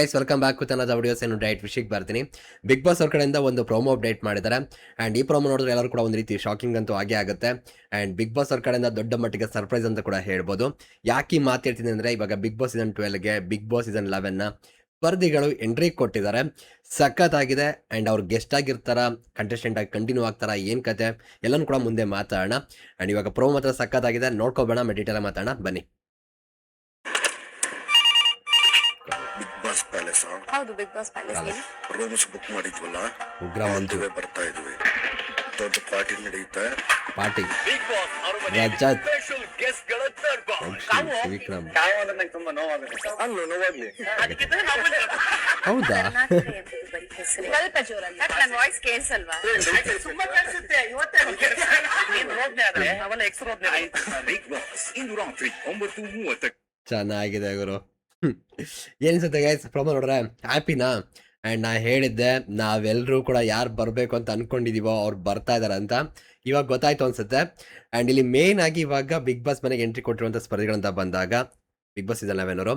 Guys welcome back with ಅನ್ನೋದು videos ಏನು ಡೈಟ್ ವಿಷಯಕ್ಕೆ ಬರ್ತೀನಿ. ಬಿಗ್ ಬಾಸ್ ಅವ್ರ ಕಡೆಯಿಂದ ಒಂದು ಪ್ರೋಮೋ ಅಪ್ಡೇಟ್ ಮಾಡಿದ್ದಾರೆ. ಆ್ಯಂಡ್ ಈ ಪ್ರೋಮೋ ನೋಡಿದ್ರೆ ಎಲ್ಲರೂ ಕೂಡ ಒಂದು ರೀತಿ ಶಾಕಿಂಗ್ ಅಂತೂ ಆಗೇ ಆಗುತ್ತೆ. ಆ್ಯಂಡ್ ಬಿಗ್ ಬಾಸ್ ಅವ್ರ ಕಡೆಯಿಂದ ದೊಡ್ಡ ಮಟ್ಟಿಗೆ ಸರ್ಪ್ರೈಸ್ ಅಂತ ಕೂಡ ಹೇಳ್ಬೋದು. ಯಾಕೆ ಈ ಮಾತು ಹೇಳ್ತೀನಿ ಅಂದರೆ, ಇವಾಗ ಬಿಗ್ ಬಾಸ್ ಸೀಸನ್ ಟ್ವೆಲ್ಗೆ ಬಿಗ್ ಬಾಸ್ ಸೀಸನ್ ಲೆವೆನ್ನ ಸ್ಪರ್ಧಿಗಳು ಎಂಟ್ರಿ ಕೊಟ್ಟಿದ್ದಾರೆ. ಸಖತ್ತಾಗಿದೆ ಆ್ಯಂಡ್ ಅವ್ರು ಗೆಸ್ಟ್ ಆಗಿರ್ತಾರ ಕಂಟೆಸ್ಟೆಂಟ್ ಆಗಿ ಕಂಟಿನ್ಯೂ ಆಗ್ತಾರ, ಏನು ಕತೆ, ಎಲ್ಲನೂ ಕೂಡ ಮುಂದೆ ಮಾತಾಡೋಣ. ಆ್ಯಂಡ್ ಇವಾಗ ಪ್ರೋಮೋ ಮಾತ್ರ ಸಖತ್ತಾಗಿದೆ ನೋಡ್ಕೋಬೇಡ ಡೀಟೇಲ್ ಮಾತಾಡೋಣ. ಬನ್ನಿ. ಪ್ಯಾಲೇಸ್ ಹೌದು Bigg Boss palace. Rooms book ಮಾಡಿದ್ವಲ್ಲ? Ugra Manju ಬರ್ತಾ ಇದ್ವಿ. ದೊಡ್ಡ ಪಾರ್ಟಿ ನಡೆಯುತ್ತೆ. Party Bigg Boss Rajat Vikram. ಅಲ್ಲೂ ನೋವಾಗ್ಲಿ. ಹೌದಾ? ಸ್ವಲ್ಪ ಜೋರಾಗಿ ನನ್ನ ವಾಯ್ಸ್ ಕೇಳಿಸಲ್ವಾ? ತುಂಬಾ ಇವತ್ತೇ ಅವನ ಬಿಗ್ ಬಾಸ್ ಇಂದು ರಾತ್ರಿ ಒಂಬತ್ತು ಮೂವತ್ತಕ್ಕೆ. ಚೆನ್ನಾಗಿದೆ ಗುರು. ಏನಿಸುತ್ತೆ ಗೈಸ್ ಪ್ರೊಮೋ ನೋಡ್ರೆ ಹ್ಯಾಪಿನಾ ಆ್ಯಂಡ್ ನಾ? ಹೇಳಿದ್ದೆ ನಾವೆಲ್ಲರೂ ಕೂಡ ಯಾರು ಬರಬೇಕು ಅಂತ ಅನ್ಕೊಂಡಿದೀವೋ ಅವ್ರು ಬರ್ತಾ ಇದಾರೆ ಅಂತ. ಇವಾಗ ಗೊತ್ತಾಯ್ತು ಅನ್ಸುತ್ತೆ. ಆ್ಯಂಡ್ ಇಲ್ಲಿ ಮೇನ್ ಆಗಿ ಇವಾಗ ಬಿಗ್ ಬಾಸ್ ಮನೆಗೆ ಎಂಟ್ರಿ ಕೊಟ್ಟಿರುವಂಥ ಸ್ಪರ್ಧಿಗಳಂತ ಬಂದಾಗ ಬಿಗ್ ಬಾಸ್ ಸೀಸನ್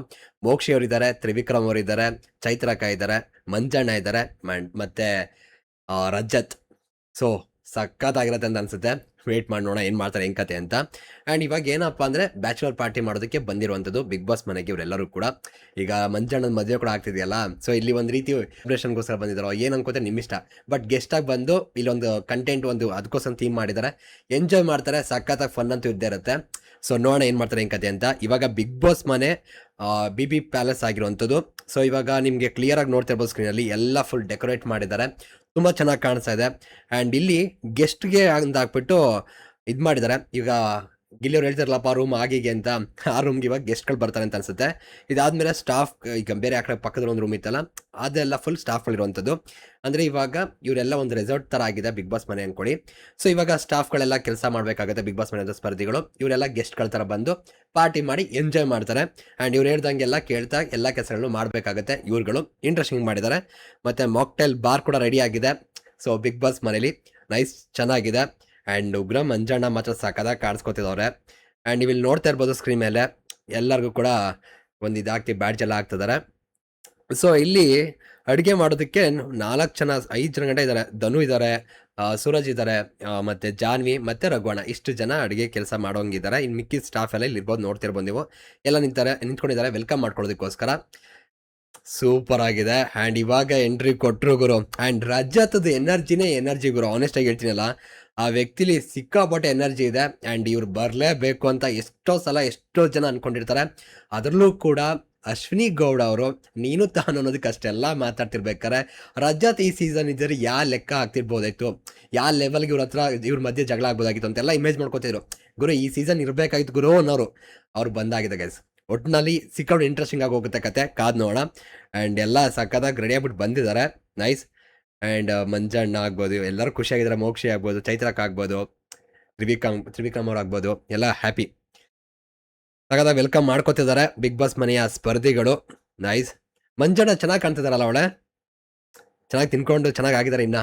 ಮೋಕ್ಷಿ ಅವರು ಅವರಿದ್ದಾರೆ, ತ್ರಿವಿಕ್ರಮ್ ಅವರು ಇದ್ದಾರೆ ಚೈತ್ರಕ ಇದ್ದಾರೆ, ಮಂಜಣ್ಣ ಇದ್ದಾರೆ ಮತ್ತೆ ರಜತ್. ಸೊ ಸಖತ್ತಾಗಿರತ್ತೆ ಅಂತ ಅನ್ಸುತ್ತೆ. ವೇಟ್ ಮಾಡಿ ನೋಡೋಣ ಏನು ಮಾಡ್ತಾರೆ ಹೆಂಗ್ ಕತೆ ಅಂತ. ಆ್ಯಂಡ್ ಇವಾಗ ಏನಪ್ಪ ಅಂದರೆ ಬ್ಯಾಚುಲರ್ ಪಾರ್ಟಿ ಮಾಡೋದಕ್ಕೆ ಬಂದಿರುವಂಥದ್ದು ಬಿಗ್ ಬಾಸ್ ಮನೆಗೆ ಇವರೆಲ್ಲರೂ ಕೂಡ. ಈಗ ಮಂಜಣ್ಣನ ಮದುವೆ ಕೂಡ ಆಗ್ತಿದೆಯಲ್ಲ? ಸೊ ಇಲ್ಲಿ ಒಂದು ರೀತಿ ಸೆಲೆಬ್ರೇಷನ್ಗೋಸ್ಕರ ಬಂದಿದ್ದಾರೋ ಏನು ಅನ್ಕೋತಾರೆ ನಿಮ್ಮ ಇಷ್ಟ ಬಟ್ ಗೆಸ್ಟಾಗಿ ಬಂದು, ಇಲ್ಲೊಂದು ಕಂಟೆಂಟ್ ಒಂದು ಅದಕ್ಕೋಸ್ಕರ ಥೀಮ್ ಮಾಡಿದ್ದಾರೆ ಎಂಜಾಯ್ ಮಾಡ್ತಾರೆ, ಸಖತ್ತಾಗಿ ಫನ್ ಅಂತೂ ಇದ್ದೇ ಇರುತ್ತೆ. ಸೊ ನೋಡೋಣ ಏನು ಮಾಡ್ತಾರೆ ಹೆಂಗ್ ಕತೆ ಅಂತ. ಇವಾಗ ಬಿಗ್ ಬಾಸ್ ಮನೆ ಬಿ ಬಿ ಪ್ಯಾಲೇಸ್ ಆಗಿರುವಂಥದ್ದು. ಸೊ ಇವಾಗ ನಿಮಗೆ ಕ್ಲಿಯರಾಗಿ ನೋಡ್ತಿರ್ಬೋದು ಸ್ಕ್ರೀನಲ್ಲಿ ಎಲ್ಲ ಫುಲ್ ಡೆಕೋರೇಟ್ ಮಾಡಿದ್ದಾರೆ. ತುಂಬ ಚೆನ್ನಾಗಿ ಕಾಣಿಸ್ತಾ ಇದೆ. ಆ್ಯಂಡ್ ಇಲ್ಲಿ ಗೆಸ್ಟ್ಗೆ ಅಂತ ಹಾಕ್ಬಿಟ್ಟು ಇದು ಮಾಡಿದ್ದಾರೆ. ಈಗ ಗಿಲ್ಲಿಯವ್ರು ಹೇಳ್ತಾರಲ್ಲಪ್ಪ ರೂಮ್ ಆಗಿಗೆ ಅಂತ. ಆ ರೂಮ್ಗೆ ಇವಾಗ ಗೆಸ್ಟ್ಗಳು ಬರ್ತಾರೆ ಅಂತ ಅನ್ಸುತ್ತೆ. ಇದಾದ್ಮೇಲೆ ಸ್ಟಾಫ್ ಈಗ ಬೇರೆ ಆ ಕಡೆ ಪಕ್ಕದ ಒಂದು ರೂಮ್ ಇತ್ತಲ್ಲ, ಅದೆಲ್ಲ ಫುಲ್ ಸ್ಟಾಫ್ಗಳಿರುವಂಥದ್ದು ಅಂದರೆ ಇವಾಗ ಇವರೆಲ್ಲ ಒಂದು ರೆಸಾರ್ಟ್ ಥರ ಆಗಿದೆ ಬಿಗ್ ಬಾಸ್ ಮನೆ ಅಂದ್ಕೊಳ್ಳಿ ಸೊ ಇವಾಗ ಸ್ಟಾಫ್ಗಳೆಲ್ಲ ಕೆಲಸ ಮಾಡಬೇಕಾಗುತ್ತೆ ಬಿಗ್ ಬಾಸ್ ಮನೆಯ ಸ್ಪರ್ಧಿಗಳು. ಇವರೆಲ್ಲ ಗೆಸ್ಟ್ಗಳ ಥರ ಬಂದು ಪಾರ್ಟಿ ಮಾಡಿ ಎಂಜಾಯ್ ಮಾಡ್ತಾರೆ. ಆ್ಯಂಡ್ ಇವ್ರು ಹೇಳ್ದಂಗೆಲ್ಲ ಕೇಳ್ತಾ ಎಲ್ಲ ಕೆಲಸಗಳನ್ನು ಮಾಡಬೇಕಾಗುತ್ತೆ ಇವ್ರುಗಳು. ಇಂಟ್ರೆಸ್ಟಿಂಗ್ ಮಾಡಿದ್ದಾರೆ. ಮತ್ತು ಮಾಕ್ಟೈಲ್ ಬಾರ್ ಕೂಡ ರೆಡಿ ಆಗಿದೆ. ಸೊ ಬಿಗ್ ಬಾಸ್ ಮನೇಲಿ. ನೈಸ್ ಚೆನ್ನಾಗಿದೆ. ಆ್ಯಂಡ್ ಉಗ್ರ ಮಂಜಣ್ಣ ಮಾತ್ರ ಸಕ್ಕದಾಗಿ ಕಾಣಿಸ್ಕೊತಿದವ್ರೆ ಆ್ಯಂಡ್ ನೀವು ಇಲ್ಲಿ ನೋಡ್ತಾ ಇರ್ಬೋದು ಸ್ಕ್ರೀನ್ ಮೇಲೆ, ಎಲ್ಲರಿಗೂ ಕೂಡ ಒಂದು ಇದಾಗ್ತಿ ಬ್ಯಾಡ್ಜ್ ಎಲ್ಲ ಆಗ್ತಿದ್ದಾರೆ ಸೊ ಇಲ್ಲಿ ಅಡುಗೆ ಮಾಡೋದಕ್ಕೆ ನಾಲ್ಕು ಜನ, ಐದು ಜನ ಗಂಟೆ ಇದ್ದಾರೆ ಧನು ಇದ್ದಾರೆ ಸೂರಜ್ ಇದ್ದಾರೆ ಮತ್ತು ಜಾನ್ವಿ, ಮತ್ತು ರಘುವಣ. ಇಷ್ಟು ಜನ ಅಡುಗೆ ಕೆಲಸ ಮಾಡೋಂಗಿದ್ದಾರೆ ಇನ್ನು ಮಿಕ್ಕಿದ ಸ್ಟಾಫ್ ಎಲ್ಲ ಇಲ್ಲಿರ್ಬೋದು ನೋಡ್ತಿರ್ಬೋದು ನೀವು. ಎಲ್ಲ ನಿಂತಾರೆ ನಿಂತ್ಕೊಂಡಿದ್ದಾರೆ ವೆಲ್ಕಮ್ ಮಾಡ್ಕೊಳ್ಳೋದಕ್ಕೋಸ್ಕರ. ಸೂಪರ್ ಆಗಿದೆ. ಆ್ಯಂಡ್ ಇವಾಗ ಎಂಟ್ರಿ ಕೊಟ್ಟರು ಗುರು. ಆ್ಯಂಡ್ ರಜತದ ಎನರ್ಜಿನೇ ಎನರ್ಜಿ ಗುರು. ಆನೆಸ್ಟಾಗಿ ಹೇಳ್ತೀನಲ್ಲ ಆ ವ್ಯಕ್ತಿಲಿ ಸಿಕ್ಕಾಪಟ್ಟೆ ಎನರ್ಜಿ ಇದೆ ಆ್ಯಂಡ್ ಇವ್ರು ಬರಲೇಬೇಕು ಅಂತ ಎಷ್ಟೋ ಸಲ ಎಷ್ಟೋ ಜನ ಅಂದ್ಕೊಂಡಿರ್ತಾರೆ ಅದರಲ್ಲೂ ಕೂಡ ಅಶ್ವಿನಿ ಗೌಡ ಅವರು, ನೀನು ತಾನು ಅನ್ನೋದಕ್ಕೆ ಅಷ್ಟೆಲ್ಲ ಮಾತಾಡ್ತಿರ್ಬೇಕಾರೆ ರಜತ್ ಈ ಸೀಸನ್ ಇದ್ದರೆ ಯಾವ ಲೆಕ್ಕ ಆಗ್ತಿರ್ಬೋದಾಯ್ತು ಯಾವ ಲೆವೆಲ್ಗೆ ಇವ್ರ ಹತ್ರ ಇವ್ರ ಮಧ್ಯೆ ಜಗಳ ಆಗ್ಬೋದಾಗಿತ್ತು ಅಂತೆಲ್ಲ ಇಮೇಜ್ ಮಾಡ್ಕೋತಿದ್ರು ಗುರು, ಈ ಸೀಸನ್ ಇರಬೇಕಾಗಿತ್ತು ಗುರು ಅನ್ನೋರು. ಅವ್ರು ಬಂದಾಗಿದೆ ಗೈಸ್ ಒಟ್ಟಿನಲ್ಲಿ ಸಿಕ್ಕಾಪಟ್ಟೆ ಇಂಟ್ರೆಸ್ಟಿಂಗ್ ಆಗಿ ಹೋಗುತ್ತೆ ಕತೆ. ಕಾದ್ ನೋಡೋಣ. ಆ್ಯಂಡ್ ಎಲ್ಲ ಸಕ್ಕದಾಗಿ ರೆಡಿ ಆಗ್ಬಿಟ್ಟು ಬಂದಿದ್ದಾರೆ. ನೈಸ್ ಆ್ಯಂಡ್ ಮಂಜಣ್ಣ ಆಗ್ಬೋದು, ಎಲ್ಲರೂ ಖುಷಿಯಾಗಿದ್ದಾರೆ, ಮೋಕ್ಷಿ ಆಗ್ಬೋದು ಚೈತ್ರಕ್ ಆಗ್ಬೋದು, ತ್ರಿವಿಕ್ರಮ್ ತ್ರಿವಿಕ್ರಮ್ ಅವ್ರು ಆಗ್ಬೋದು, ಎಲ್ಲ ಹ್ಯಾಪಿ ಹಾಗಾದ ವೆಲ್ಕಮ್ ಮಾಡ್ಕೋತಿದ್ದಾರೆ ಬಿಗ್ ಬಾಸ್ ಮನೆಯ ಸ್ಪರ್ಧಿಗಳು. ನೈಸ್ ಮಂಜಣ್ಣ ಚೆನ್ನಾಗಿ ಕಾಣ್ತಿದಾರಲ್ಲ ಅವಳೆ? ಚೆನ್ನಾಗಿ ತಿನ್ಕೊಂಡು ಚೆನ್ನಾಗಿ ಆಗಿದ್ದಾರೆ ಇನ್ನ.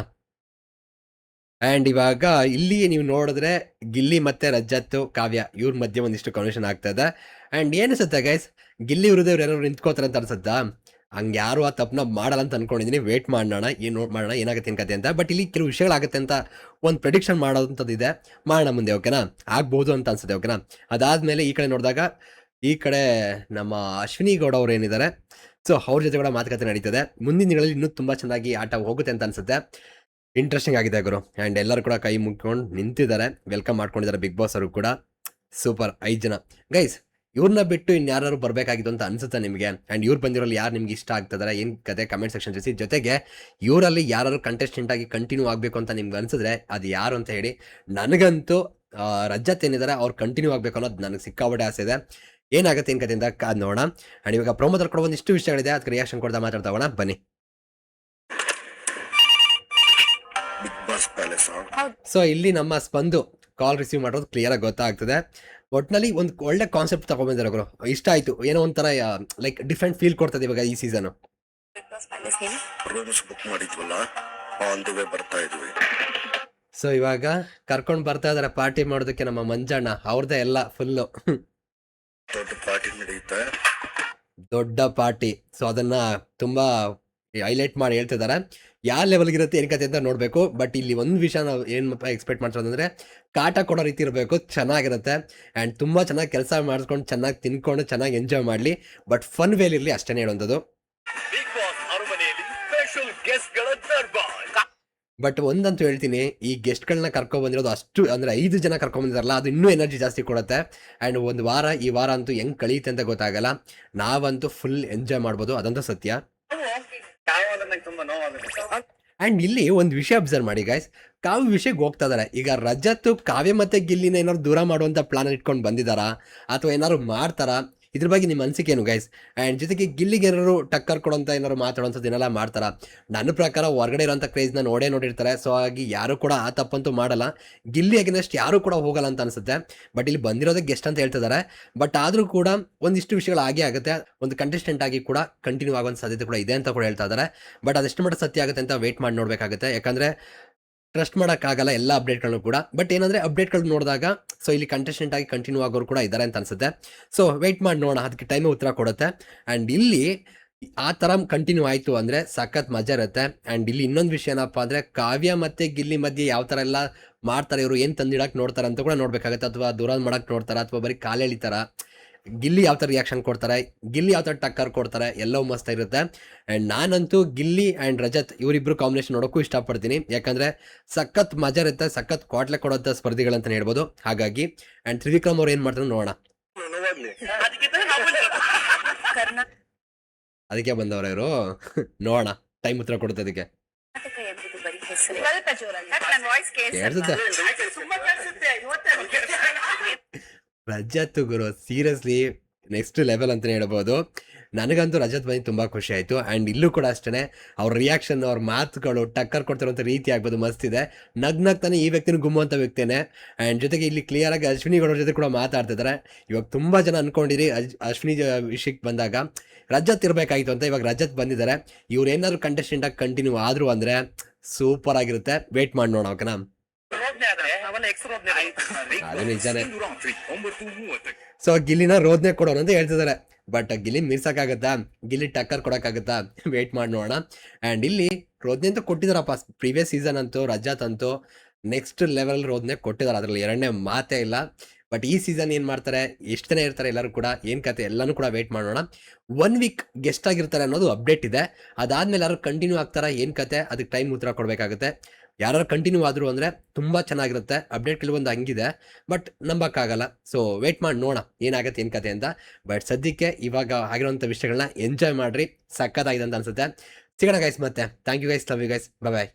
ಆ್ಯಂಡ್ ಇವಾಗ ಇಲ್ಲಿ ನೀವು ನೋಡಿದ್ರೆ ಗಿಲ್ಲಿ ಮತ್ತು ರಜತ್ತು ಕಾವ್ಯ, ಇವ್ರ ಮಧ್ಯೆ ಒಂದಿಷ್ಟು ಕನ್ವೆಷನ್ ಆಗ್ತಾ ಇದೆ. ಆ್ಯಂಡ್ ಏನಿಸುತ್ತೆ ಗೈಸ್ ಗಿಲ್ಲಿ ವಿರುದ್ಧ ಯಾರು ನಿಂತ್ಕೋತಾರೆ ಅಂತ ಅನ್ಸುತ್ತಾ? ಹಂಗೆ ಯಾರು ಆ ತಪ್ಪನ್ನ ಮಾಡಲ್ಲ ಅಂತ ಅನ್ಕೊಂಡಿದ್ದೀನಿ ವೇಟ್ ಮಾಡೋಣ, ಏನು ನೋಟ್ ಮಾಡೋಣ, ಏನಾಗುತ್ತೆ ಕತೆ ಅಂತ. ಬಟ್ ಇಲ್ಲಿ ಕೆಲವು ವಿಷಯಗಳಾಗುತ್ತೆ ಅಂತ ಒಂದು ಪ್ರೆಡಿಕ್ಷನ್ ಮಾಡೋದಂಥದ್ದು ಇದೆ. ಮಾಡೋಣ ಮುಂದೆ ಓಕೆನಾ ಆಗ್ಬೋದು ಅಂತ ಅನ್ಸುತ್ತೆ ಓಕೆನಾ ಅದಾದಮೇಲೆ ಈ ಕಡೆ ನೋಡಿದಾಗ, ಈ ಕಡೆ ನಮ್ಮ ಅಶ್ವಿನಿ ಗೌಡ ಅವರು ಏನಿದ್ದಾರೆ ಸೊ ಅವ್ರ ಜೊತೆ ಕೂಡ ಮಾತುಕತೆ ನಡೀತದೆ. ಮುಂದಿನ ದಿನಗಳಲ್ಲಿ ಇನ್ನೂ ತುಂಬ ಚೆನ್ನಾಗಿ ಆಟ ಹೋಗುತ್ತೆ ಅಂತ ಅನ್ಸುತ್ತೆ. ಇಂಟ್ರೆಸ್ಟಿಂಗ್ ಆಗಿದೆ ಗುರು. ಆ್ಯಂಡ್ ಎಲ್ಲರೂ ಕೂಡ ಕೈ ಮುಗ್ಕೊಂಡು ನಿಂತಿದ್ದಾರೆ. ವೆಲ್ಕಮ್ ಮಾಡ್ಕೊಂಡಿದ್ದಾರೆ ಬಿಗ್ ಬಾಸ್ ಅವರು ಕೂಡ. ಸೂಪರ್ ಐದು ಜನ. ಗೈಸ್ ಇವ್ರನ್ನ ಬಿಟ್ಟು ಇನ್ಯಾರು ಬರಬೇಕಾಗಿತ್ತು ಅಂತ ಅನ್ಸುತ್ತೆ ನಿಮಗೆ? ಆ್ಯಂಡ್ ಇವ್ರು ಬಂದಿರೋಲ್ಲಿ ಯಾರು ನಿಮ್ಗೆ ಇಷ್ಟ ಆಗ್ತದಾರೆ ಏನು ಕತೆ ಕಮೆಂಟ್ ಸೆಕ್ಷನ್ ತಿಳಿಸಿ ಜೊತೆಗೆ ಇವರಲ್ಲಿ ಯಾರು ಕಂಟೆಸ್ಟೆಂಟ್ ಆಗಿ ಕಂಟಿನ್ಯೂ ಆಗಬೇಕು ಅಂತ ನಿಮ್ಗೆ ಅನ್ಸಿದ್ರೆ ಅದು ಯಾರು ಅಂತ ಹೇಳಿ ನನಗಂತೂ ರಜತ್ ಏನಿದ್ದಾರೆ ಅವ್ರು ಕಂಟಿನ್ಯೂ ಆಗಬೇಕು ಅನ್ನೋದು ನನಗೆ ಸಿಕ್ಕಾಪಟ್ಟೆ ಆಸೆ ಇದೆ. ಏನಾಗುತ್ತೆ ಏನು ಕತೆಯಿಂದ? ನೋಡೋಣ. ಆ್ಯಂಡ್ ಇವಾಗ ಪ್ರೊಮೋದಲ್ಲಿ ಕೂಡ ಒಂದಿಷ್ಟು ವಿಷಯಗಳಿದೆ. ಅದಕ್ಕೆ ರಿಯಾಕ್ಷನ್ ಕೊಡ್ತಾ ಮಾತಾಡ್ತಾ ಹೋಗೋಣ. ಬನ್ನಿ. ಸೊ ಇಲ್ಲಿ ನಮ್ಮ ಸ್ಪಂದು ಕಾಲ್ ರಿಸೀವ್ ಮಾಡೋದು ಕ್ಲಿಯರ್ ಆಗಿ ಗೊತ್ತಾಗ್ತದೆ. ಒಟ್ಟಿನಲ್ಲಿ ಒಂದು ಒಳ್ಳೆ ಕಾನ್ಸೆಪ್ಟ್ ತಗೊಂಡ್ಬಂದಿರೋ ಗುರು. ಇಷ್ಟ ಆಯ್ತು. ಏನೋ ಒಂಥರ ಲೈಕ್ ಡಿಫ್ರೆಂಟ್ ಫೀಲ್ ಕೊಡ್ತದೆ ಇವಾಗ ಈ ಸೀಸನ್ ಬಿಗ್ ಬಾಸ್ ಪ್ಯಾಲೇಸ್ ಹೇಳಿ ರೂಮ್ಸ್ ಬುಕ್ ಮಾಡಿದ್ವಲ್ಲ? ಆನ್ ದಿ ವೇ ಬರ್ತಾ ಇದ್ವಿ. ಸೊ ಇವಾಗ ಕರ್ಕೊಂಡು ಬರ್ತಾ ಇದಾರೆ ಪಾರ್ಟಿ ಮಾಡೋದಕ್ಕೆ ನಮ್ಮ ಮಂಜಣ್ಣ. ಅವ್ರದ್ದೇ ಎಲ್ಲ ಫುಲ್ಲು ದೊಡ್ಡ ಪಾರ್ಟಿ ನಡೆಯುತ್ತೆ. ದೊಡ್ಡ ಪಾರ್ಟಿ ಸೊ ಅದನ್ನ ತುಂಬಾ ಹೈಲೈಟ್ ಮಾಡಿ ಹೇಳ್ತಿದ್ದಾರೆ. ಯಾವ ಲೆವೆಲ್ಗೆ ಇರುತ್ತೆ ಏನ್ ಕತೆ ಅಂತ ನೋಡಬೇಕು. ಬಟ್ ಇಲ್ಲಿ ಒಂದು ವಿಷಯ ನಾವು ಏನು ಎಕ್ಸ್ಪೆಕ್ಟ್ ಮಾಡ್ಸೋದಂದ್ರೆ ಕಾಟ ಕೊಡೋ ರೀತಿ ಇರಬೇಕು ಚೆನ್ನಾಗಿರುತ್ತೆ. ಆ್ಯಂಡ್ ತುಂಬ ಚೆನ್ನಾಗಿ ಕೆಲಸ ಮಾಡಿಸ್ಕೊಂಡು ಚೆನ್ನಾಗಿ ತಿನ್ಕೊಂಡು ಚೆನ್ನಾಗಿ ಎಂಜಾಯ್ ಮಾಡಲಿ. ಬಟ್ ಫನ್ ವೇಲ್ ಇರಲಿ ಅಷ್ಟೇ ಹೇಳುವಂಥದ್ದು. ಬಟ್ ಒಂದಂತೂ ಹೇಳ್ತೀನಿ ಈ ಗೆಸ್ಟ್ಗಳನ್ನ ಕರ್ಕೊಂಡ್ ಬಂದಿರೋದು ಅಷ್ಟು ಅಂದ್ರೆ ಐದು ಜನ ಕರ್ಕೊಂಡ್ ಬಂದಿದಾರಲ್ಲ ಅದು ಇನ್ನೂ ಎನರ್ಜಿ ಜಾಸ್ತಿ ಕೊಡುತ್ತೆ. ಆ್ಯಂಡ್ ಒಂದು ವಾರ ಈ ವಾರ ಅಂತೂ ಹೆಂಗ್ ಕಳೀತೆ ಅಂತ ಗೊತ್ತಾಗಲ್ಲ. ನಾವಂತೂ ಫುಲ್ ಎಂಜಾಯ್ ಮಾಡ್ಬೋದು ಅದಂತೂ ಸತ್ಯ. ಆ್ಯಂಡ್ ಇಲ್ಲಿ ಒಂದು ವಿಷಯ ಅಬ್ಸರ್ವ್ ಮಾಡಿ ಗೈಸ್ ಕಾವ್ಯ ವಿಷಯಕ್ಕೆ ಹೋಗ್ತಾ ಇದಾರೆ. ಈಗ ರಜತ್, ಕಾವ್ಯ ಮತ್ತೆ ಗಿಲ್ಲಿನ ಏನಾದ್ರು ದೂರ ಮಾಡುವಂತ ಪ್ಲಾನ್ ಇಟ್ಕೊಂಡು ಬಂದಿದಾರಾ? ಅಥವಾ ಏನಾದ್ರು ಮಾಡ್ತಾರಾ? ಇದ್ರ ಬಗ್ಗೆ ನಿಮ್ಮ ಅನಿಸಿಕೆ ಏನು ಗೈಸ್ ಆ್ಯಂಡ್ ಜೊತೆಗೆ ಗಿಲ್ಲಿಗೆ ಏನಾದ್ರು ಟಕ್ಕರ್ ಕೊಡೋಂಥ ಏನಾದ್ರು ಮಾತಾಡೋಂಥದ್ದು ಏನೆಲ್ಲ ಮಾಡ್ತಾರಾ? ನನ್ನ ಪ್ರಕಾರ ಹೊರಗಡೆ ಇರೋಂಥ ಕ್ರೇಜ್ನ ನೋಡೇ ನೋಡಿರ್ತಾರೆ. ಸೊ ಹಾಗಾಗಿ ಯಾರು ಕೂಡ ಆ ತಪ್ಪಂತೂ ಮಾಡಲ್ಲ. ಗಿಲ್ಲಿ ಅಗೇನೆಸ್ಟ್ ಯಾರು ಕೂಡ ಹೋಗಲ್ಲ ಅಂತ ಅನ್ಸುತ್ತೆ. ಬಟ್ ಇಲ್ಲಿ ಬಂದಿರೋದೇ ಗೆಸ್ಟ್ ಅಂತ ಹೇಳ್ತಿದ್ದಾರೆ. ಬಟ್ ಆದರೂ ಕೂಡ ಒಂದಿಷ್ಟು ವಿಷಯಗಳು ಆಗೇ ಆಗುತ್ತೆ. ಒಂದು ಕಂಟೆಸ್ಟೆಂಟ್ ಆಗಿ ಕೂಡ ಕಂಟಿನ್ಯೂ ಆಗುವಂಥ ಸಾಧ್ಯತೆ ಕೂಡ ಇದೆ ಅಂತ ಕೂಡ ಹೇಳ್ತಾ ಇದ್ದಾರೆ. ಬಟ್ ಅದೆಷ್ಟು ಮಟ್ಟ ಸತ್ಯ ಆಗುತ್ತೆ ಅಂತ ವೇಟ್ ಮಾಡಿ ನೋಡಬೇಕಾಗುತ್ತೆ. ಯಾಕಂದರೆ ಟ್ರಸ್ಟ್ ಮಾಡೋಕ್ಕಾಗಲ್ಲ ಎಲ್ಲ ಅಪ್ಡೇಟ್ಗಳನ್ನು ಕೂಡ. ಬಟ್ ಏನಂದರೆ ಅಪ್ಡೇಟ್ಗಳು ನೋಡಿದಾಗ ಸೊ ಇಲ್ಲಿ ಕಂಟೆಸ್ಟೆಂಟ್ ಆಗಿ ಕಂಟಿನ್ಯೂ ಆಗೋರು ಕೂಡ ಇದ್ದಾರೆ ಅಂತ ಅನ್ಸುತ್ತೆ. ಸೊ ವೆಯ್ಟ್ ಮಾಡಿ ನೋಡೋಣ ಅದಕ್ಕೆ ಟೈಮ್ ಉತ್ತರ ಕೊಡುತ್ತೆ. ಆ್ಯಂಡ್ ಇಲ್ಲಿ ಆ ಥರ ಕಂಟಿನ್ಯೂ ಆಯಿತು ಅಂದರೆ ಸಖತ್ ಮಜಾ ಇರುತ್ತೆ. ಆ್ಯಂಡ್ ಇಲ್ಲಿ ಇನ್ನೊಂದು ವಿಷಯ ಏನಪ್ಪ ಅಂದರೆ ಕಾವ್ಯ ಮತ್ತು ಗಿಲ್ಲಿ ಮಧ್ಯೆ ಯಾವ ಥರ ಎಲ್ಲ ಮಾಡ್ತಾರೆ ಇವರು, ಏನು ತಂದಿಡಕ್ಕೆ ನೋಡ್ತಾರೆ ಅಂತ ಕೂಡ ನೋಡಬೇಕಾಗತ್ತೆ. ಅಥವಾ ದೂರ ಮಾಡೋಕ್ಕೆ ನೋಡ್ತಾರೆ, ಅಥವಾ ಬರೀ ಕಾಲು ಎಳಿತಾರ ಗಿಲ್ಲಿ ಯಾವ ಥರ ರಿಯಾಕ್ಷನ್ ಕೊಡ್ತಾರೆ? ಗಿಲ್ಲಿ ಯಾವ ಥರ ಟಕ್ಕರ್ ಕೊಡ್ತಾರೆ? ಎಲ್ಲವೂ ಮಸ್ತ್ ಇರುತ್ತೆ. ಆ್ಯಂಡ್ ನಾನಂತೂ ಗಿಲ್ಲಿ ಆ್ಯಂಡ್ ರಜತ್ ಇವರಿಬ್ಬರು ಕಾಂಬಿನೇಷನ್ ನೋಡೋಕ್ಕೂ ಇಷ್ಟಪಡ್ತೀನಿ. ಯಾಕಂದರೆ ಸಖತ್ ಮಜಾ ಇರುತ್ತೆ ಸಖತ್ ಕ್ವಾಟ್ಲೆ ಕೊಡೋಂಥ ಸ್ಪರ್ಧಿಗಳಂತ ಹೇಳ್ಬೋದು. ಹಾಗಾಗಿ ಆ್ಯಂಡ್ ತ್ರಿವಿಕ್ರಮ್ ಅವ್ರು ಏನು ಮಾಡ್ತಾರೆ ನೋಡೋಣ. ಅದಕ್ಕೆ ಬಂದವ್ರ ಇವರು. ನೋಡೋಣ ಟೈಮ್ ಉತ್ತರ ಕೊಡುತ್ತೆ ಅದಕ್ಕೆ. ಕೇಳಿಸುತ್ತೆ. ಇವತ್ತೇ ರಜತ್ ಗುರು ಸೀರಿಯಸ್ಲಿ ನೆಕ್ಸ್ಟ್ ಲೆವೆಲ್ ಅಂತಲೇ ಹೇಳ್ಬೋದು. ನನಗಂತೂ ರಜತ್ ಬಂದು ತುಂಬ ಖುಷಿ ಆಯಿತು. ಆ್ಯಂಡ್ ಇಲ್ಲೂ ಕೂಡ ಅಷ್ಟೇ ಅವ್ರ ರಿಯಾಕ್ಷನ್ ಅವ್ರ ಮಾತುಗಳು ಟಕ್ಕರ್ ಕೊಡ್ತಿರೋಂಥ ರೀತಿ ಆಗ್ಬೋದು ಮಸ್ತಿದೆ ಇದೆ. ನಗ್ ನಗ್ತಾನೆ ಈ ವ್ಯಕ್ತಿನ ಗುಮ್ಮುವಂಥ ವ್ಯಕ್ತಿನೇ. ಆ್ಯಂಡ್ ಜೊತೆಗೆ ಇಲ್ಲಿ ಕ್ಲಿಯರಾಗಿ ಅಶ್ವಿನಿ ಗೌಡರ ಜೊತೆ ಕೂಡ ಮಾತಾಡ್ತಿದ್ದಾರೆ ಇವಾಗ ತುಂಬ ಜನ ಅಂದ್ಕೊಂಡಿರಿ ಅಜ್- ಅಶ್ವಿನಿ ವಿಷಯಕ್ಕೆ ಬಂದಾಗ. ರಜತ್ ಇರಬೇಕಾಗಿತ್ತು ಅಂತ ಇವಾಗ ರಜತ್ ಬಂದಿದ್ದಾರೆ. ಇವ್ರು ಏನಾದ್ರು ಕಂಟೆಸ್ಟೆಂಟಾಗಿ ಕಂಟಿನ್ಯೂ ಆದರೂ ಅಂದರೆ ಸೂಪರ್ ಆಗಿರುತ್ತೆ. ವೇಟ್ ಮಾಡಿ ನೋಡೋಣ ಓಕೆನಾ ರೋದ್ನೆ ಆದ್ರೆ ಅವೆಲ್ಲ ಎಕ್ಸ್ ರೋದ್ನೆ ಅದು ನಿಜಾನೇ. ಸೊ ಗಿಲ್ಲಿನ ರೋದ್ನೆ ಕೊಡೋಣ ಅಂತ ಹೇಳ್ತಿದ್ದಾರೆ. ಬಟ್ ಗಿಲ್ಲಿ ಮೀರ್ಸಕ್ಕಾಗತ್ತಾ ಗಿಲ್ಲಿ ಟಕ್ಕರ್ ಕೊಡೋಕ್ಕಾಗತ್ತಾ? ವೇಟ್ ಮಾಡಿ ನೋಡೋಣ. ಆ್ಯಂಡ್ ಇಲ್ಲಿ ರೋದ್ನೆ ಅಂತ ಕೊಟ್ಟಿದ್ದಾರಪ್ಪ. ಪ್ರೀವಿಯಸ್ ಸೀಸನ್ ಅಂತೂ ರಜಾತ್ ಅಂತೂ ನೆಕ್ಸ್ಟ್ ಲೆವೆಲ್ ರೋದ್ನೆ ಕೊಟ್ಟಿದ್ದಾರೆ. ಅದರಲ್ಲಿ ಎರಡನೇ ಮಾತೇ ಇಲ್ಲ. ಬಟ್ ಈ ಸೀಸನ್ ಏನು ಮಾಡ್ತಾರೆ? ಎಷ್ಟು ಜನ ಇರ್ತಾರೆ ಎಲ್ಲರೂ ಕೂಡ, ಏನು ಕತೆ ಎಲ್ಲನೂ ಕೂಡ ವೇಟ್ ಮಾಡೋಣ. ಒನ್ ವೀಕ್ ಗೆಸ್ಟ್ ಆಗಿರ್ತಾರೆ ಅನ್ನೋದು ಅಪ್ಡೇಟ್ ಇದೆ. ಅದಾದ್ಮೇಲೆ ಯಾರು ಕಂಟಿನ್ಯೂ ಆಗ್ತಾರಾ, ಏನು ಕತೆ, ಅದಕ್ಕೆ ಟೈಮ್ ಉತ್ತರ ಕೊಡಬೇಕಾಗುತ್ತೆ. ಯಾರು ಕಂಟಿನ್ಯೂ ಆದರು ಅಂದರೆ ತುಂಬ ಚೆನ್ನಾಗಿರುತ್ತೆ. ಅಪ್ಡೇಟ್ ಕೆಲವೊಂದು ಹಂಗಿದೆ ಬಟ್ ನಂಬಕ್ಕಾಗಲ್ಲ. ಸೊ ವೇಟ್ ಮಾಡಿ, ನೋಡೋಣ ಏನಾಗುತ್ತೆ, ಏನು ಕತೆ ಅಂತ. ಬಟ್ ಸದ್ಯಕ್ಕೆ ಇವಾಗ ಆಗಿರೋಂಥ ವಿಷಯಗಳನ್ನ ಎಂಜಾಯ್ ಮಾಡಿರಿ. ಸಕ್ಕತ್ತಾಗಿದೆ ಅಂತ ಅನ್ಸುತ್ತೆ. ಸಿಗೋಣ ಗೈಸ್ ಮತ್ತೆ. Thank you guys love you guys bye